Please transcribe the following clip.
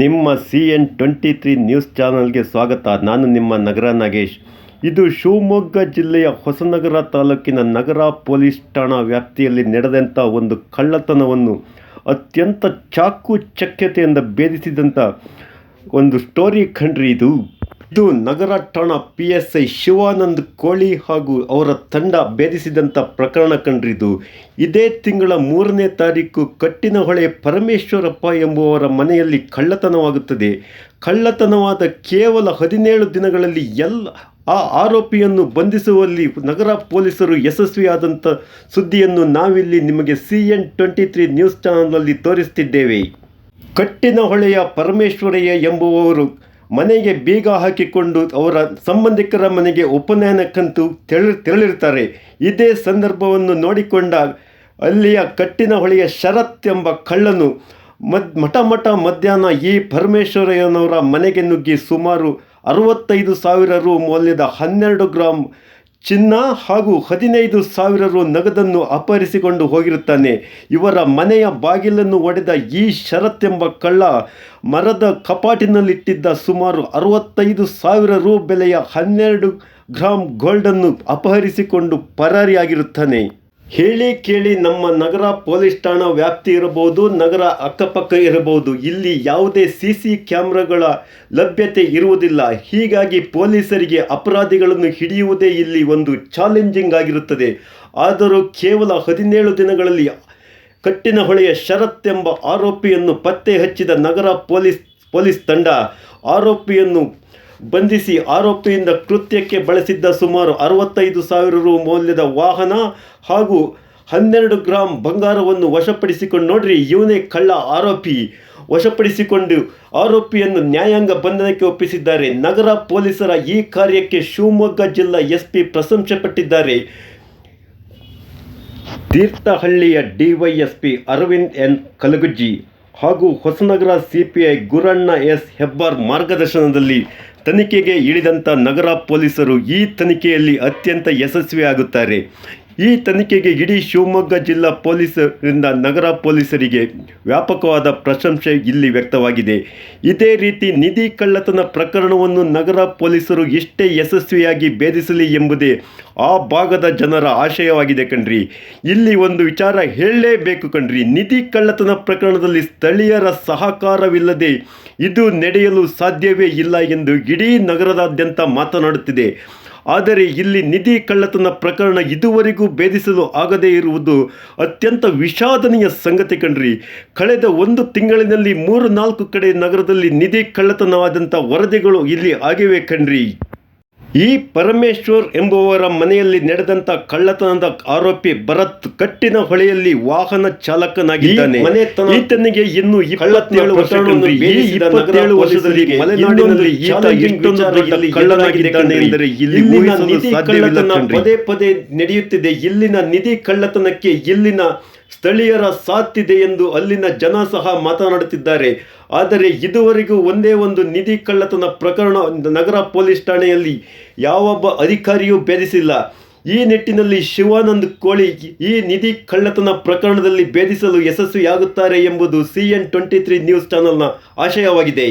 ನಿಮ್ಮ C N twenty three news ಚಾನಲ್ಗೆ ಸ್ವಾಗತ. ನಾನು ನಿಮ್ಮ ನಗರ ನಾಗೇಶ್. ಇದು ಶಿವಮೊಗ್ಗ ಜಿಲ್ಲೆಯ ಹೊಸನಗರ ತಾಲೂಕಿನ ನಗರ ಪೊಲೀಸ್ ಠಾಣಾ ವ್ಯಾಪ್ತಿಯಲ್ಲಿ ನಡೆದಂಥ ಒಂದು ಕಳ್ಳತನವನ್ನು ಅತ್ಯಂತ ಚಾಕು ಚಕ್ಯತೆಯಿಂದ ಭೇದಿಸಿದಂಥ ಒಂದು ಸ್ಟೋರಿ ಕಂಡ್ರಿ ಇದು. ಇದು ನಗರ ಠಾಣಾ ಪಿ ಎಸ್ ಐ ಶಿವಾನಂದ್ ಕೋಳಿ ಹಾಗೂ ಅವರ ತಂಡ ಭೇದಿಸಿದಂಥ ಪ್ರಕರಣ ಕಂಡ್ರಿದು ಇದೇ ತಿಂಗಳ ಮೂರನೇ ತಾರೀಕು ಕಟ್ಟಿನಹೊಳೆ ಪರಮೇಶ್ವರಪ್ಪ ಎಂಬುವರ ಮನೆಯಲ್ಲಿ ಕಳ್ಳತನವಾಗುತ್ತದೆ. ಕಳ್ಳತನವಾದ ಕೇವಲ ಹದಿನೇಳು ದಿನಗಳಲ್ಲಿ ಎಲ್ಲ ಆ ಆರೋಪಿಯನ್ನು ಬಂಧಿಸುವಲ್ಲಿ ನಗರ ಪೊಲೀಸರು ಯಶಸ್ವಿಯಾದಂಥ ಸುದ್ದಿಯನ್ನು ನಾವಿಲ್ಲಿ ನಿಮಗೆ C N twenty three news ಚಾನಲ್ನಲ್ಲಿ ತೋರಿಸ್ತಿದ್ದೇವೆ. ಕಟ್ಟಿನಹೊಳೆಯ ಪರಮೇಶ್ವರಯ್ಯ ಎಂಬುವವರು ಮನೆಗೆ ಬೀಗ ಹಾಕಿಕೊಂಡು ಅವರ ಸಂಬಂಧಿಕರ ಮನೆಗೆ ಉಪನಯನಕ್ಕಂತೂ ತೆರಳಿ ತೆರಳಿರ್ತಾರೆ ಇದೇ ಸಂದರ್ಭವನ್ನು ನೋಡಿಕೊಂಡ ಅಲ್ಲಿಯ ಕಟ್ಟಿನ ಹೊಳೆಯ ಶರತ್ ಎಂಬ ಕಳ್ಳನು ಮದ್ ಮಠ ಮಠ ಮಧ್ಯಾಹ್ನ ಈ ಪರಮೇಶ್ವರಯ್ಯನವರ ಮನೆಗೆ ನುಗ್ಗಿ ಸುಮಾರು ಅರವತ್ತೈದು ಸಾವಿರ ರು ಮೌಲ್ಯದ ಹನ್ನೆರಡು ಗ್ರಾಂ ಚಿನ್ನ ಹಾಗೂ ಹದಿನೈದು ಸಾವಿರ ರು ನಗದನ್ನು ಅಪಹರಿಸಿಕೊಂಡು ಹೋಗಿರುತ್ತಾನೆ. ಇವರ ಮನೆಯ ಬಾಗಿಲನ್ನು ಒಡೆದ ಈ ಶರತ್ ಎಂಬ ಕಳ್ಳ ಮರದ ಕಪಾಟಿನಲ್ಲಿಟ್ಟಿದ್ದ ಸುಮಾರು ಅರವತ್ತೈದು ಸಾವಿರ ರು ಬೆಲೆಯ ಹನ್ನೆರಡು ಗ್ರಾಂ ಗೋಲ್ಡನ್ನು ಅಪಹರಿಸಿಕೊಂಡು ಪರಾರಿಯಾಗಿರುತ್ತಾನೆ. ಹೇಳಿ ಕೇಳಿ ನಮ್ಮ ನಗರ ಪೊಲೀಸ್ ಠಾಣಾ ವ್ಯಾಪ್ತಿ ಇರಬಹುದು, ನಗರ ಅಕ್ಕಪಕ್ಕ ಇರಬಹುದು. ಇಲ್ಲಿ ಯಾವುದೇ ಸಿ ಸಿ ಕ್ಯಾಮ್ರಾಗಳ ಲಭ್ಯತೆ ಇರುವುದಿಲ್ಲ. ಹೀಗಾಗಿ ಪೊಲೀಸರಿಗೆ ಅಪರಾಧಿಗಳನ್ನು ಹಿಡಿಯುವುದೇ ಇಲ್ಲಿ ಒಂದು ಚಾಲೆಂಜಿಂಗ್ ಆಗಿರುತ್ತದೆ. ಆದರೂ ಕೇವಲ ಹದಿನೇಳು ದಿನಗಳಲ್ಲಿ ಕಟ್ಟಿನಹೊಳೆಯ ಶರತ್ ಎಂಬ ಆರೋಪಿಯನ್ನು ಪತ್ತೆ ಹಚ್ಚಿದ ನಗರ ಪೊಲೀಸ್ ಪೊಲೀಸ್ ತಂಡ ಆರೋಪಿಯನ್ನು ಬಂಧಿಸಿ ಆರೋಪಿಯಿಂದ ಕೃತ್ಯಕ್ಕೆ ಬಳಸಿದ್ದ ಸುಮಾರು ಅರವತ್ತೈದು ಸಾವಿರ ರು ಮೌಲ್ಯದ ವಾಹನ ಹಾಗೂ ಹನ್ನೆರಡು ಗ್ರಾಂ ಬಂಗಾರವನ್ನು ವಶಪಡಿಸಿಕೊಂಡು ನೋಡ್ರಿ, ಇವನೇ ಕಳ್ಳ ಆರೋಪಿ. ವಶಪಡಿಸಿಕೊಂಡು ಆರೋಪಿಯನ್ನು ನ್ಯಾಯಾಂಗ ಬಂಧನಕ್ಕೆ ಒಪ್ಪಿಸಿದ್ದಾರೆ. ನಗರ ಪೊಲೀಸರ ಈ ಕಾರ್ಯಕ್ಕೆ ಶಿವಮೊಗ್ಗ ಜಿಲ್ಲಾ ಎಸ್ ಪಿ ಪ್ರಶಂಸೆ ಪಟ್ಟಿದ್ದಾರೆ ತೀರ್ಥಹಳ್ಳಿಯ ಡಿವೈಎಸ್ಪಿ ಅರವಿಂದ್ ಎನ್. ಕಲಗುಜ್ಜಿ ಹಾಗೂ ಹೊಸನಗರ ಸಿಪಿಐ ಗುರಣ್ಣ ಎಸ್. ಹೆಬ್ಬಾರ್ ಮಾರ್ಗದರ್ಶನದಲ್ಲಿ ತನಿಖೆಗೆ ಇಳಿದಂಥ ನಗರ ಪೊಲೀಸರು ಈ ತನಿಖೆಯಲ್ಲಿ ಅತ್ಯಂತ ಯಶಸ್ವಿಯಾಗುತ್ತಾರೆ. ಈ ತನಿಖೆಗೆ ಇಡೀ ಶಿವಮೊಗ್ಗ ಜಿಲ್ಲಾ ಪೊಲೀಸರಿಂದ ನಗರ ಪೊಲೀಸರಿಗೆ ವ್ಯಾಪಕವಾದ ಪ್ರಶಂಸೆ ಇಲ್ಲಿ ವ್ಯಕ್ತವಾಗಿದೆ. ಇದೇ ರೀತಿ ನಿಧಿ ಕಳ್ಳತನ ಪ್ರಕರಣವನ್ನು ನಗರ ಪೊಲೀಸರು ಎಷ್ಟೇ ಯಶಸ್ವಿಯಾಗಿ ಭೇದಿಸಲಿ ಎಂಬುದೇ ಆ ಭಾಗದ ಜನರ ಆಶಯವಾಗಿದೆ ಕಣ್ರಿ. ಇಲ್ಲಿ ಒಂದು ವಿಚಾರ ಹೇಳಲೇಬೇಕು ಕಣ್ರಿ. ನಿಧಿ ಕಳ್ಳತನ ಪ್ರಕರಣದಲ್ಲಿ ಸ್ಥಳೀಯರ ಸಹಕಾರವಿಲ್ಲದೆ ಇದು ನಡೆಯಲು ಸಾಧ್ಯವೇ ಇಲ್ಲ ಎಂದು ಇಡೀ ನಗರದಾದ್ಯಂತ ಮಾತನಾಡುತ್ತಿದೆ. ಆದರೆ ಇಲ್ಲಿ ನಿಧಿ ಕಳ್ಳತನ ಪ್ರಕರಣ ಇದುವರೆಗೂ ಭೇದಿಸಲು ಆಗದೇ ಇರುವುದು ಅತ್ಯಂತ ವಿಷಾದನೀಯ ಸಂಗತಿ ಕಣ್ರಿ. ಕಳೆದ ಒಂದು ತಿಂಗಳಿನಲ್ಲಿ ಮೂರು ನಾಲ್ಕು ಕಡೆ ನಗರದಲ್ಲಿ ನಿಧಿ ಕಳ್ಳತನವಾದಂಥ ವರದಿಗಳು ಇಲ್ಲಿ ಆಗಿವೆ ಕಣ್ರಿ. ಈ ಪರಮೇಶ್ವರ್ ಎಂಬುವರ ಮನೆಯಲ್ಲಿ ನಡೆದಂತ ಕಳ್ಳತನದ ಆರೋಪಿ ಭರತ್ ಕಟ್ಟಿನ ಹೊಳೆಯಲ್ಲಿ ವಾಹನ ಚಾಲಕನಾಗಿದ್ದಾನೆ. ಈತನಿಗೆ ಇನ್ನು ಇಪ್ಪತ್ತೇಳು ಇಪ್ಪತ್ತೇಳು ವರ್ಷದಲ್ಲಿ ಮಲೆನಾಡಿನಲ್ಲಿ ಈತ ಎಷ್ಟೊಂದು ದೊಡ್ಡ ಕಳ್ಳನಾಗಿದ್ದಾನೆ ಎಂದರೆ ಇಲ್ಲಿ ಕಳ್ಳತನ ಪದೇ ಪದೇ ನಡೆಯುತ್ತಿದೆ. ಇಲ್ಲಿನ ನಿಧಿ ಕಳ್ಳತನಕ್ಕೆ ಇಲ್ಲಿನ ಸ್ಥಳೀಯರ ಸಾತ್ತಿದೆ ಎಂದು ಅಲ್ಲಿನ ಜನ ಸಹ ಮಾತನಾಡುತ್ತಿದ್ದಾರೆ. ಆದರೆ ಇದುವರೆಗೂ ಒಂದೇ ಒಂದು ನಿಧಿ ಕಳ್ಳತನ ಪ್ರಕರಣ ನಗರ ಪೊಲೀಸ್ ಠಾಣೆಯಲ್ಲಿ ಯಾವೊಬ್ಬ ಅಧಿಕಾರಿಯೂ ಭೇದಿಸಿಲ್ಲ. ಈ ನಿಟ್ಟಿನಲ್ಲಿ ಶಿವಾನಂದ್ ಕೋಳಿ ಈ ನಿಧಿ ಕಳ್ಳತನ ಪ್ರಕರಣದಲ್ಲಿ ಭೇದಿಸಲು ಯಶಸ್ವಿಯಾಗುತ್ತಾರೆ ಎಂಬುದು C N twenty three news ಚಾನೆಲ್ನ ಆಶಯವಾಗಿದೆ.